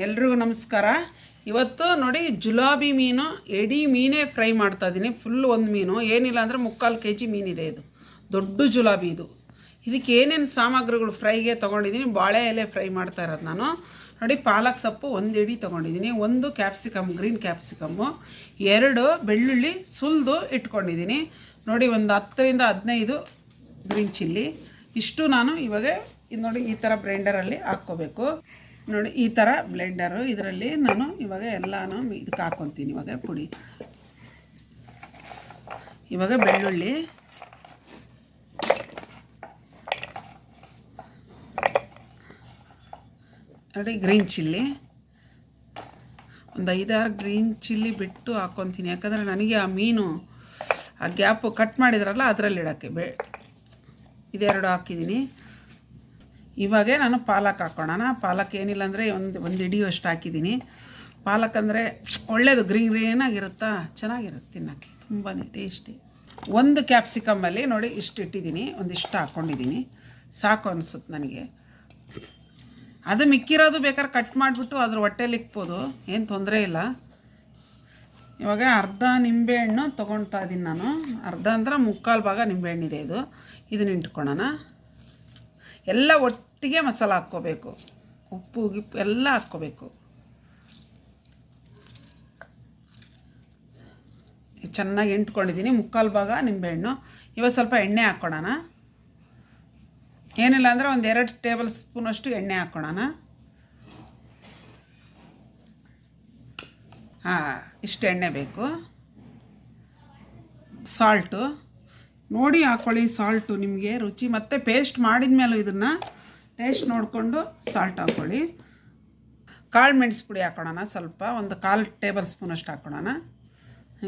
ಎಲ್ರಿಗೂ ನಮಸ್ಕಾರ. ಇವತ್ತು ನೋಡಿ ಜುಲಾಬಿ ಮೀನು, ಎಡಿ ಮೀನೇ ಫ್ರೈ ಮಾಡ್ತಾ ಇದ್ದೀನಿ ಫುಲ್ ಒಂದು ಮೀನು. ಏನಿಲ್ಲ ಅಂದರೆ ಮುಕ್ಕಾಲು ಕೆ ಜಿ ಮೀನಿದೆ ಇದು. ದೊಡ್ಡ ಜುಲಾಬಿ ಇದು. ಇದಕ್ಕೆ ಏನೇನು ಸಾಮಗ್ರಿಗಳು ಫ್ರೈಗೆ ತೊಗೊಂಡಿದ್ದೀನಿ ಬಾಳೆ ಎಲೆ ಫ್ರೈ ಮಾಡ್ತಾ ಇರೋದು ನಾನು. ನೋಡಿ, ಪಾಲಕ್ ಸೊಪ್ಪು ಒಂದು ಎಡಿ ತೊಗೊಂಡಿದ್ದೀನಿ ಒಂದು ಕ್ಯಾಪ್ಸಿಕಮ್, ಗ್ರೀನ್ ಕ್ಯಾಪ್ಸಿಕಮ್ಮು. ಎರಡು ಬೆಳ್ಳುಳ್ಳಿ ಸುಲಿದು ಇಟ್ಕೊಂಡಿದ್ದೀನಿ ನೋಡಿ, ಒಂದು ಹತ್ತರಿಂದ ಹದಿನೈದು ಗ್ರೀನ್ ಚಿಲ್ಲಿ. ಇಷ್ಟು ನಾನು ಇವಾಗ ನೋಡಿ ಈ ಥರ ಬ್ರೈಂಡರಲ್ಲಿ ಹಾಕ್ಕೋಬೇಕು. ನೋಡಿ, ಈ ಥರ ಬ್ಲೆಂಡರು ಇದರಲ್ಲಿ ನಾನು ಇವಾಗ ಎಲ್ಲನೂ ಇದಕ್ಕೆ ಹಾಕ್ಕೊತೀನಿ ಇವಾಗ ಪುಡಿ. ಇವಾಗ ಬೆಳ್ಳುಳ್ಳಿ. ನೋಡಿ ಗ್ರೀನ್ ಚಿಲ್ಲಿ ಒಂದು ಐದಾರು ಗ್ರೀನ್ ಚಿಲ್ಲಿ ಬಿಟ್ಟು ಹಾಕ್ಕೊತೀನಿ ಯಾಕಂದರೆ ನನಗೆ ಆ ಮೀನು, ಆ ಗ್ಯಾಪು ಕಟ್ ಮಾಡಿದ್ರಲ್ಲ, ಅದರಲ್ಲಿ ಇಡೋಕ್ಕೆ ಬೆ ಇದೆರಡು ಹಾಕಿದ್ದೀನಿ. ಇವಾಗೆ ನಾನು ಪಾಲಕ್ ಹಾಕ್ಕೊಳ್ಳೋಣ ಪಾಲಕ್ ಏನಿಲ್ಲ ಅಂದರೆ ಒಂದು ಒಂದು ಹಿಡಿಯುವಷ್ಟು ಹಾಕಿದ್ದೀನಿ ಪಾಲಕ್ ಅಂದರೆ ಒಳ್ಳೆಯದು ಗ್ರೀನ್ ಗ್ರೀನಾಗಿರುತ್ತಾ ಚೆನ್ನಾಗಿರುತ್ತೆ ತಿನ್ನೋಕ್ಕೆ ತುಂಬಾ ಟೇಸ್ಟಿ ಒಂದು ಕ್ಯಾಪ್ಸಿಕಮ್ಮಲ್ಲಿ ನೋಡಿ ಇಷ್ಟು ಇಟ್ಟಿದ್ದೀನಿ ಒಂದಿಷ್ಟು ಹಾಕ್ಕೊಂಡಿದ್ದೀನಿ ಸಾಕು ಅನಿಸುತ್ತೆ ನನಗೆ. ಅದು ಮಿಕ್ಕಿರೋದು ಬೇಕಾದ್ರೆ ಕಟ್ ಮಾಡಿಬಿಟ್ಟು ಅದ್ರ ಹೊಟ್ಟೆಲಿ ಇಕ್ಬೋದು, ಏನು ತೊಂದರೆ ಇಲ್ಲ. ಇವಾಗ ಅರ್ಧ ನಿಂಬೆಹಣ್ಣು ತೊಗೊಳ್ತಾ ಇದ್ದೀನಿ ನಾನು. ಅರ್ಧ ಅಂದ್ರೆ ಮುಕ್ಕಾಲು ಭಾಗ ನಿಂಬೆಹಣ್ಣಿದೆ ಇದು. ಇದನ್ನ ಇಟ್ಕೊಳ್ಳೋಣ. ಎಲ್ಲ ಒಟ್ಟಿಗೆ ಮಸಾಲ ಹಾಕ್ಕೋಬೇಕು. ಉಪ್ಪು, ಗಿಪ್ಪು ಎಲ್ಲ ಹಾಕ್ಕೋಬೇಕು. ಚೆನ್ನಾಗಿ ಎಂಟ್ಕೊಂಡಿದ್ದೀನಿ. ಮುಕ್ಕಾಲು ಭಾಗ ನಿಂಬೆಹಣ್ಣು. ಇವಾಗ ಸ್ವಲ್ಪ ಎಣ್ಣೆ ಹಾಕ್ಕೊಳೋಣ. ಏನಿಲ್ಲ ಅಂದರೆ ಒಂದು ಎರಡು ಟೇಬಲ್ ಸ್ಪೂನಷ್ಟು ಎಣ್ಣೆ ಹಾಕ್ಕೊಳೋಣ. ಹಾಂ, ಇಷ್ಟು ಎಣ್ಣೆ ಬೇಕು. ಸಾಲ್ಟು. ನೋಡಿ ಹಾಕ್ಕೊಳ್ಳಿ ಸಾಲ್ಟು ನಿಮಗೆ, ರುಚಿ. ಮತ್ತು ಪೇಸ್ಟ್ ಮಾಡಿದ ಮೇಲೂ ಇದನ್ನು ಟೇಸ್ಟ್ ನೋಡಿಕೊಂಡು ಸಾಲ್ಟ್ ಹಾಕ್ಕೊಳ್ಳಿ ಕಾಳು ಮೆಣಸು ಪುಡಿ ಹಾಕ್ಕೊಳ್ಳೋಣ ಸ್ವಲ್ಪ, ಒಂದು ಕಾಲು ಟೇಬಲ್ ಸ್ಪೂನಷ್ಟು ಹಾಕ್ಕೊಳ್ಳೋಣ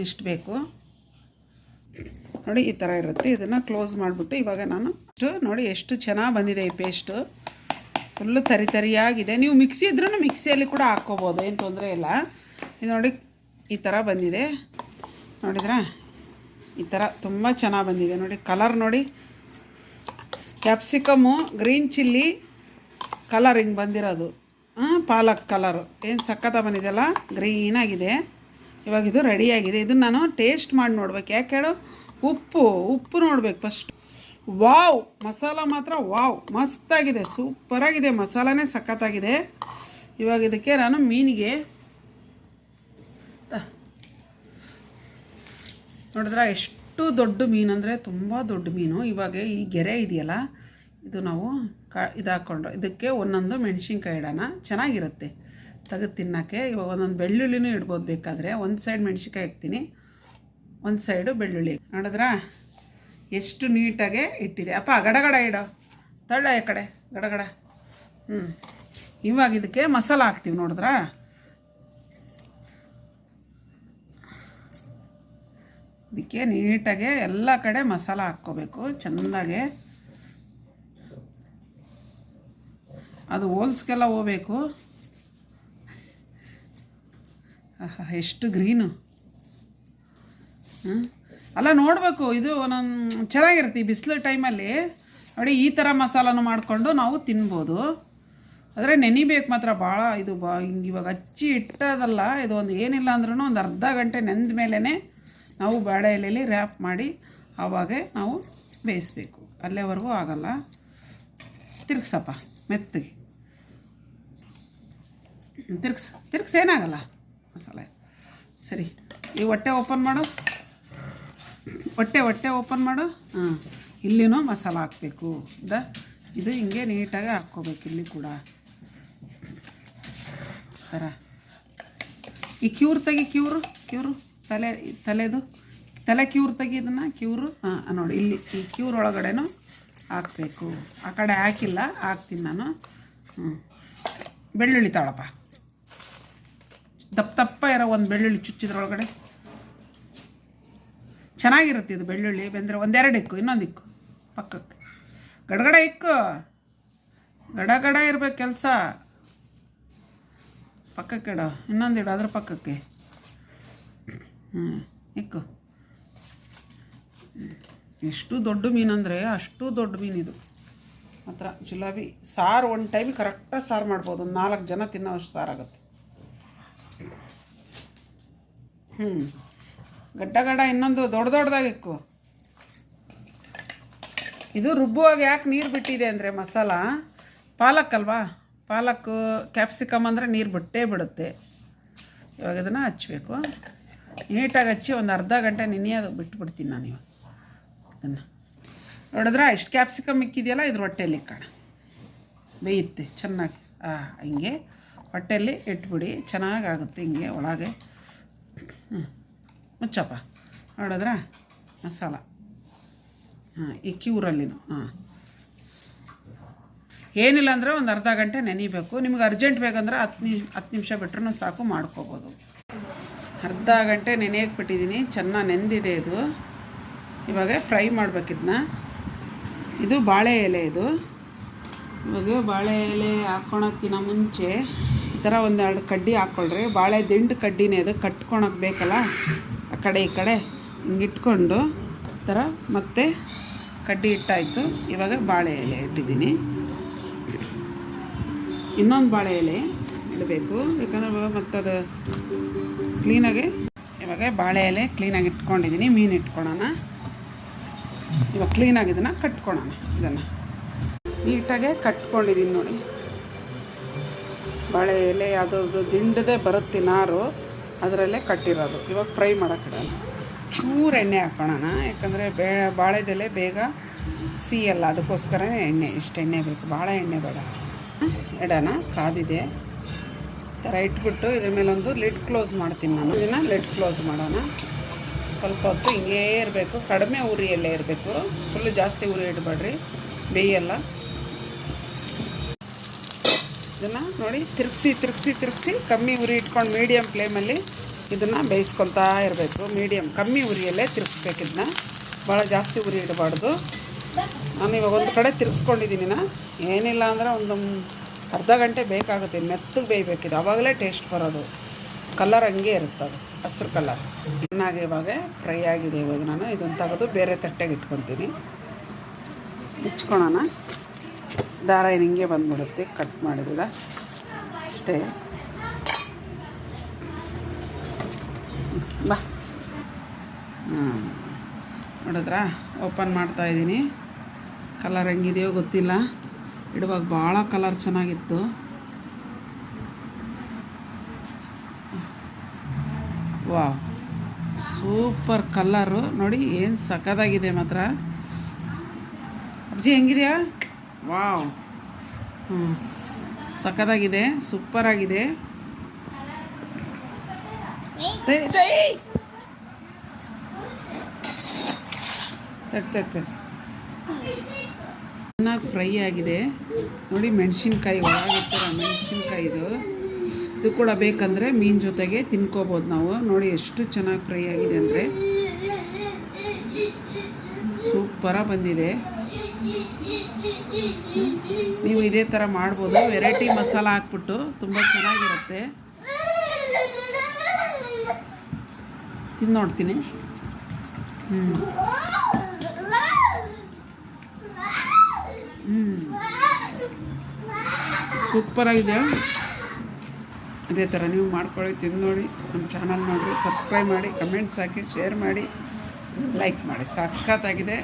ಇಷ್ಟು ಬೇಕು. ನೋಡಿ, ಈ ಥರ ಇರುತ್ತೆ. ಇದನ್ನು ಕ್ಲೋಸ್ ಮಾಡಿಬಿಟ್ಟು ಇವಾಗ ನಾನು ನೋಡಿ ಎಷ್ಟು ಚೆನ್ನಾಗಿ ಬಂದಿದೆ ಈ ಪೇಸ್ಟು ಫುಲ್ಲು ತರಿ ತರಿಯಾಗಿದೆ. ನೀವು ಮಿಕ್ಸಿ ಇದ್ರೂ ಮಿಕ್ಸಿಯಲ್ಲಿ ಕೂಡ ಹಾಕ್ಕೋಬೋದು ಏನು ತೊಂದರೆ ಇಲ್ಲ. ಇದು ನೋಡಿ ಈ ಥರ ಬಂದಿದೆ. ನೋಡಿದ್ರಾ? ಈ ಥರ ತುಂಬ ಚೆನ್ನಾಗಿ ಬಂದಿದೆ. ನೋಡಿ ಕಲರ್ ನೋಡಿ. ಕ್ಯಾಪ್ಸಿಕಮ್ಮು ಗ್ರೀನ್ ಚಿಲ್ಲಿ ಕಲರ್ ಹಿಂಗೆ ಬಂದಿರೋದು. ಹಾಂ ಪಾಲಕ್ ಕಲರು ಏನು ಸಕ್ಕತ್ತ ಬಂದಿದೆಯಲ್ಲ ಗ್ರೀನಾಗಿದೆ ಇವಾಗ ಇದು ರೆಡಿಯಾಗಿದೆ ಇದನ್ನು ನಾನು ಟೇಸ್ಟ್ ಮಾಡಿ ನೋಡ್ಬೇಕು. ಯಾಕೆ ಹೇಳು? ಉಪ್ಪು ಉಪ್ಪು ನೋಡ್ಬೇಕು ಫಸ್ಟ್ ವಾವ್ ಮಸಾಲ ಮಾತ್ರ ವಾವ್ ಮಸ್ತಾಗಿದೆ ಸೂಪರಾಗಿದೆ ಮಸಾಲನೇ ಸಖತ್ತಾಗಿದೆ. ಇವಾಗ ಇದಕ್ಕೆ ನಾನು ಮೀನಿಗೆ ನೋಡಿದ್ರೆ ಎಷ್ಟು ದೊಡ್ಡ ಮೀನು ಅಂದರೆ ತುಂಬ ದೊಡ್ಡ ಮೀನು. ಇವಾಗ ಈ ಗೆರೆ ಇದೆಯಲ್ಲ, ಇದು ನಾವು ಕ, ಇದಾಕೊಂಡು, ಇದಕ್ಕೆ ಒಂದೊಂದು ಮೆಣಸಿನ್ಕಾಯಿ ಇಡೋಣ. ಚೆನ್ನಾಗಿರುತ್ತೆ. ತೆಗೆದು ತಿನ್ನೋಕ್ಕೆ. ಇವಾಗ ಒಂದೊಂದು ಬೆಳ್ಳುಳ್ಳಿನೂ ಇಡ್ಬೋದು ಬೇಕಾದರೆ. ಒಂದು ಸೈಡ್ ಮೆಣಸಿನ್ಕಾಯಿ ಹಾಕ್ತೀನಿ. ಒಂದು ಸೈಡು ಬೆಳ್ಳುಳ್ಳಿ. ನೋಡಿದ್ರಾ? ಎಷ್ಟು ನೀಟಾಗೆ ಇಟ್ಟಿದೆ. ಅಪ್ಪ, ಗಡಗಡ ಇಡೋ. ತಳ್ಳ ಈ ಕಡೆ. ಗಡಗಡ. ಹ್ಞೂ ಇವಾಗ ಇದಕ್ಕೆ ಮಸಾಲ ಹಾಕ್ತೀವಿ ನೋಡಿದ್ರಾ? ಇದಕ್ಕೆ ನೀಟಾಗೆ ಎಲ್ಲ ಕಡೆ ಮಸಾಲ ಹಾಕ್ಕೋಬೇಕು ಚೆಂದಾಗೆ ಅದು ಹೋಲ್ಸ್ಗೆಲ್ಲ ಹೋಗ್ಬೇಕು. ಎಷ್ಟು ಗ್ರೀನು. ಅಲ್ಲ, ನೋಡಬೇಕು, ಇದು ನನ್ನ ಚೆನ್ನಾಗಿರುತ್ತೆ ಈ ಬಿಸಿಲು ಟೈಮಲ್ಲಿ. ನೋಡಿ, ಈ ಥರ ಮಸಾಲನು ಮಾಡಿಕೊಂಡು ನಾವು ತಿನ್ಬೋದು. ಆದರೆ ನೆನಿಬೇಕು ಮಾತ್ರ, ಭಾಳ ಇದು ಬಾ, ಹಿಂಗೆ ಇವಾಗ ಹಚ್ಚಿ ಇಟ್ಟದಲ್ಲ ಇದು ಒಂದು ಏನಿಲ್ಲ ಅಂದ್ರೂ ಒಂದು ಅರ್ಧ ಗಂಟೆ ನೆಂದ ಮೇಲೇ ನಾವು ಬಾಳೆ ಎಲೆಯಲ್ಲಿ ರ್ಯಾಪ್ ಮಾಡಿ ಆವಾಗೆ ನಾವು ಬೇಯಿಸ್ಬೇಕು. ಅಲ್ಲೇವರೆಗೂ ಆಗಲ್ಲ. ತಿರ್ಗ್ಸಪ್ಪ ಮೆತ್ತಗೆ ತಿರ್ಗ್ಸ್ ಏನಾಗಲ್ಲ. ಮಸಾಲೆ. ಸರಿ, ಈ ಹೊಟ್ಟೆ ಓಪನ್ ಮಾಡು. ಹೊಟ್ಟೆ ಹೊಟ್ಟೆ ಓಪನ್ ಮಾಡು. ಹಾಂ, ಇಲ್ಲಿನೂ ಮಸಾಲ ಹಾಕಬೇಕು. ದ, ಇದು ಹಿಂಗೆ ನೀಟಾಗಿ ಹಾಕ್ಕೋಬೇಕು ಇಲ್ಲಿ ಕೂಡ. ಈ ಕ್ಯೂರ್ ತೆಗಿ, ಕ್ಯೂರು ಕ್ಯೂರು. ತಲೆ, ತಲೆದು, ತಲೆ ಕ್ಯೂರ್ ತೆಗಿ ಇದನ್ನು, ಕ್ಯೂರು ಹಾಂ ನೋಡಿ, ಇಲ್ಲಿ, ಈ ಕ್ಯೂರ್ ಒಳಗಡೆನೂ ಹಾಕಬೇಕು. ಆ ಕಡೆ ಹಾಕಿಲ್ಲ, ಹಾಕ್ತೀನಿ ನಾನು. ಹ್ಞೂ ಬೆಳ್ಳುಳ್ಳಿ ತಾಳಪ್ಪ ದಪ್ಪ ದಪ್ಪ ಇರೋ ಒಂದು ಬೆಳ್ಳುಳ್ಳಿ ಚುಚ್ಚಿದ್ರೊಳಗಡೆ ಚೆನ್ನಾಗಿರುತ್ತೆ ಇದು ಬೆಳ್ಳುಳ್ಳಿ, ಬೆಂದರೆ ಒಂದೆರಡು ಇಕ್ಕು, ಇನ್ನೊಂದು ಇಕ್ಕು, ಪಕ್ಕಕ್ಕೆ. ಗಡಗಡ ಇಕ್ಕು. ಗಡಗಡ ಇರ್ಬೇಕು ಕೆಲಸ. ಪಕ್ಕಕ್ಕೆ ಇಡೋ, ಇನ್ನೊಂದು ಇಡೋ, ಅದ್ರ ಪಕ್ಕಕ್ಕೆ. ಹ್ಞೂ ಇಕ್ಕು. ಎಷ್ಟು ದೊಡ್ಡ ಮೀನಂದರೆ ಅಷ್ಟು ದೊಡ್ಡ ಮೀನಿದು ಮಾತ್ರ ಜುಲಾಬಿ ಸಾರು ಒಂದು ಟೈಮ್ ಕರೆಕ್ಟಾಗಿ ಸಾರು ಮಾಡ್ಬೋದು. ಒಂದು ನಾಲ್ಕು ಜನ ತಿನ್ನೋಷ್ಟು ಸಾರಾಗುತ್ತೆ. ಹ್ಞೂ ಗಡ್ಡ ಗಡ್ಡ ಇನ್ನೊಂದು ದೊಡ್ಡ ದೊಡ್ಡದಾಗಿ ಇಕ್ಕು. ಇದು ರುಬ್ಬುವಾಗ ಯಾಕೆ ನೀರು ಬಿಟ್ಟಿದೆ ಅಂದರೆ ಮಸಾಲ? ಪಾಲಕ್ ಅಲ್ವಾ ಪಾಲಕ್, ಕ್ಯಾಪ್ಸಿಕಮ್ ಅಂದರೆ ನೀರು ಬಿಟ್ಟೇ ಬಿಡುತ್ತೆ. ಇವಾಗ ಇದನ್ನು ಹಚ್ಚಬೇಕು ನೀಟಾಗಿ ಹಚ್ಚಿ ಒಂದು ಅರ್ಧ ಗಂಟೆ ನೆನೆಯೋದು ಬಿಟ್ಬಿಡ್ತೀನಿ ನಾನು ಇವಾಗ. ಅದನ್ನು. ನೋಡಿದ್ರೆ ಇಷ್ಟು ಕ್ಯಾಪ್ಸಿಕಮ್ ಇಕ್ಕಿದೆಯಲ್ಲ, ಇದ್ರ ಹೊಟ್ಟೆಯಲ್ಲಿ ಕಾಣ ಬೇಯುತ್ತೆ, ಚೆನ್ನಾಗಿ. ಹಾಂ ಹಿಂಗೆ ಹೊಟ್ಟೆಯಲ್ಲಿ ಇಟ್ಬಿಡಿ, ಚೆನ್ನಾಗಾಗುತ್ತೆ ಹಿಂಗೆ ಒಳಗೆ. ಮುಚ್ಚಪ್ಪ. ನೋಡಿದ್ರ? ಮಸಾಲ. ಹಾಂ ಇಕ್ಕಿ ಊರಲ್ಲಿನು ಹಾಂ. ಏನಿಲ್ಲ ಅಂದರೆ ಒಂದು ಅರ್ಧ ಗಂಟೆ ನೆನಿಬೇಕು. ನಿಮ್ಗೆ ಅರ್ಜೆಂಟ್ ಬೇಕಂದ್ರೆ ಹತ್ತು ನಿಮಿಷ ಹತ್ತು ನಿಮಿಷ ಬಿಟ್ರೂ ಸಾಕು ಮಾಡ್ಕೋಬೋದು. ಅರ್ಧ ಗಂಟೆ ನೆನೆಯಕ್ಕೆ ಬಿಟ್ಟಿದ್ದೀನಿ ಚೆನ್ನಾಗಿ ನೆಂದಿದೆ ಇದು. ಇವಾಗ ಫ್ರೈ ಮಾಡಬೇಕಿದ್ನ ಇದು ಬಾಳೆ ಎಲೆ ಇದು. ಇವಾಗ ಬಾಳೆ ಎಲೆ ಹಾಕ್ಕೊಳಕ್ಕಿಂತ ಮುಂಚೆ ಈ ಥರ ಒಂದೆರಡು ಕಡ್ಡಿ ಹಾಕ್ಕೊಳ್ರಿ. ಬಾಳೆ ದಿಂಡು ಕಡ್ಡಿನೇ ಅದು. ಕಟ್ಕೊಳಕ್ಕೆ ಬೇಕಲ್ಲ? ಆ ಕಡೆ, ಈ ಕಡೆ ಹಿಂಗೆ ಇಟ್ಕೊಂಡು ಈ ಥರ ಮತ್ತೆ ಕಡ್ಡಿ ಇಟ್ಟಾಯಿತು. ಇವಾಗ ಬಾಳೆ ಎಲೆ ಇಟ್ಟಿದ್ದೀನಿ. ಇನ್ನೊಂದು ಬಾಳೆ ಎಲೆ. ಇಡಬೇಕು. ಯಾಕಂದ್ರೆ ಮತ್ತದು ಕ್ಲೀನಾಗಿ ಇವಾಗ ಬಾಳೆ ಎಲೆ ಕ್ಲೀನಾಗಿ ಇಟ್ಕೊಂಡಿದ್ದೀನಿ ಮೀನು ಇಟ್ಕೊಳೋಣ. ಇವಾಗ ಕ್ಲೀನಾಗಿ ಇದನ್ನು ಕಟ್ಕೊಳೋಣ, ಇದನ್ನು. ನೀಟಾಗೆ ಕಟ್ಕೊಂಡಿದ್ದೀನಿ ನೋಡಿ. ಬಾಳೆ ಎಲೆ ಯಾವುದ್ರದ್ದು ದಿಂಡದೇ ಬರುತ್ತೆ ನಾರು, ಅದರಲ್ಲೇ ಕಟ್ಟಿರೋದು. ಇವಾಗ ಫ್ರೈ ಮಾಡೋಕ್ಕಿಡೋಣ ಚೂರು ಎಣ್ಣೆ ಹಾಕ್ಕೊಳ್ಳೋಣ ಯಾಕಂದರೆ ಬೇ ಬಾಳೆದೆಲೆ ಬೇಗ ಸಿಯಲ್ಲ, ಅದಕ್ಕೋಸ್ಕರನೇ ಎಣ್ಣೆ, ಇಷ್ಟು ಎಣ್ಣೆ ಬೇಕು. ಭಾಳ ಎಣ್ಣೆ ಬೇಡ. ಎಡೋಣ ಕಾದಿದೆ. ಥರ ಇಟ್ಬಿಟ್ಟು ಇದ್ರ ಮೇಲೊಂದು ಲಿಡ್ ಕ್ಲೋಸ್ ಮಾಡ್ತೀನಿ ನಾನು. ಇದನ್ನು ಲಿಡ್ ಕ್ಲೋಸ್ ಮಾಡೋಣ. ಸ್ವಲ್ಪ ಹೊತ್ತು ಹಿಂಗೇ ಇರಬೇಕು. ಕಡಿಮೆ ಉರಿಯಲ್ಲೇ ಇರಬೇಕು. ಫುಲ್ಲು ಜಾಸ್ತಿ ಉರಿ ಇಡಬೇಡ್ರಿ. ಬೇಯಲ್ಲ. ಇದನ್ನು ನೋಡಿ, ತಿರುಗಿಸಿ ತಿರುಗಿಸಿ ತಿರುಗಿಸಿ ಕಮ್ಮಿ ಉರಿ ಇಟ್ಕೊಂಡು ಮೀಡಿಯಮ್ ಫ್ಲೇಮಲ್ಲಿ ಇದನ್ನು ಬೇಯಿಸ್ಕೊತಾ ಇರಬೇಕು. ಮೀಡಿಯಮ್ ಕಮ್ಮಿ ಉರಿಯಲ್ಲೇ ತಿರುಗಿಸ್ಬೇಕು ಇದನ್ನ. ಭಾಳ ಜಾಸ್ತಿ ಉರಿ ಇಡಬಾರ್ದು. ನಾನು ಇವಾಗ ಒಂದು ಕಡೆ ತಿರುಗಿಸ್ಕೊಂಡಿದ್ದೀನಿ ನಾ. ಏನಿಲ್ಲ ಅಂದರೆ ಒಂದು ಅರ್ಧ ಗಂಟೆ ಬೇಕಾಗುತ್ತೆ, ಮೆತ್ತಗೆ ಬೇಯಬೇಕಿದೆ ಆವಾಗಲೇ ಟೇಸ್ಟ್ ಬರೋದು. ಕಲರ್ ಹಂಗೆ ಇರುತ್ತೆ ಅದು, ಹಸಿರು ಕಲರ್ ಚೆನ್ನಾಗಿ ಇವಾಗ ಫ್ರೈ ಆಗಿದೆ ಇವಾಗ ನಾನು. ಇದನ್ನು ತೆಗೆದು ಬೇರೆ ತಟ್ಟೆಗೆ ಇಟ್ಕೊತೀನಿ. ಇಚ್ಕೊಳೋಣ ದಾರ ಹಿಂಗೆ ಬಂದ್ಬಿಡುತ್ತೆ ಕಟ್ ಮಾಡಿದಿಲ್ಲ ಅಷ್ಟೇ. ಬಾ. ಹಾಂ ನೋಡಿದ್ರಾ? ಓಪನ್ ಮಾಡ್ತಾ ಇದ್ದೀನಿ. ಕಲರ್ ಹೆಂಗಿದೆಯೋ ಗೊತ್ತಿಲ್ಲ. ಇಡುವಾಗ ಭಾಳ ಕಲರ್ ಚೆನ್ನಾಗಿತ್ತು. ವಾ ಸೂಪರ್ ಕಲ್ಲರು ನೋಡಿ ಏನು ಸಖತ್ತಾಗಿದೆ ಮಾತ್ರ. ಅಜ್ಜಿ ಹೆಂಗಿದೆಯಾ? ವಾವ್ ಹ್ಞೂ ಸಖತ್ತಾಗಿದೆ ಸೂಪರಾಗಿದೆ ಆಗಿದೆ. ತೈ ತಡಿ ತಡಿ ತಡಿ ಚೆನ್ನಾಗಿ ಫ್ರೈ ಆಗಿದೆ. ನೋಡಿ ಮೆಣಸಿನ್ಕಾಯಿ ಒಳಗಿರ್ತಾರ ಮೆಣಸಿನ್ಕಾಯಿ ಇದು. ಇದು ಕೂಡ ಬೇಕಂದರೆ ಮೀನು ಜೊತೆಗೆ ತಿನ್ಕೋಬೋದು ನಾವು. ನೋಡಿ ಎಷ್ಟು ಚೆನ್ನಾಗಿ ಫ್ರೈ ಆಗಿದೆ ಅಂದರೆ. ಸೂಪರಾಗಿ ಬಂದಿದೆ. ನೀವು ಇದೇ ಥರ ಮಾಡ್ಬೋದು. ವೆರೈಟಿ ಮಸಾಲ ಹಾಕ್ಬಿಟ್ಟು ತುಂಬ ಚೆನ್ನಾಗಿರುತ್ತೆ. ತಿಂದು ಹ್ಞೂ ಸೂಪರಾಗಿದೆ ಅದೇ ಥರ ನೀವು ಮಾಡ್ಕೊಳ್ಳಿ ತಿಂದು ನೋಡಿ, ನಮ್ಮ ಚಾನಲ್ ನೋಡಿ ಸಬ್ಸ್ಕ್ರೈಬ್ ಮಾಡಿ, ಕಮೆಂಟ್ಸ್ ಹಾಕಿ, ಶೇರ್ ಮಾಡಿ, ಲೈಕ್ ಮಾಡಿ. ಸಖತ್ತಾಗಿದೆ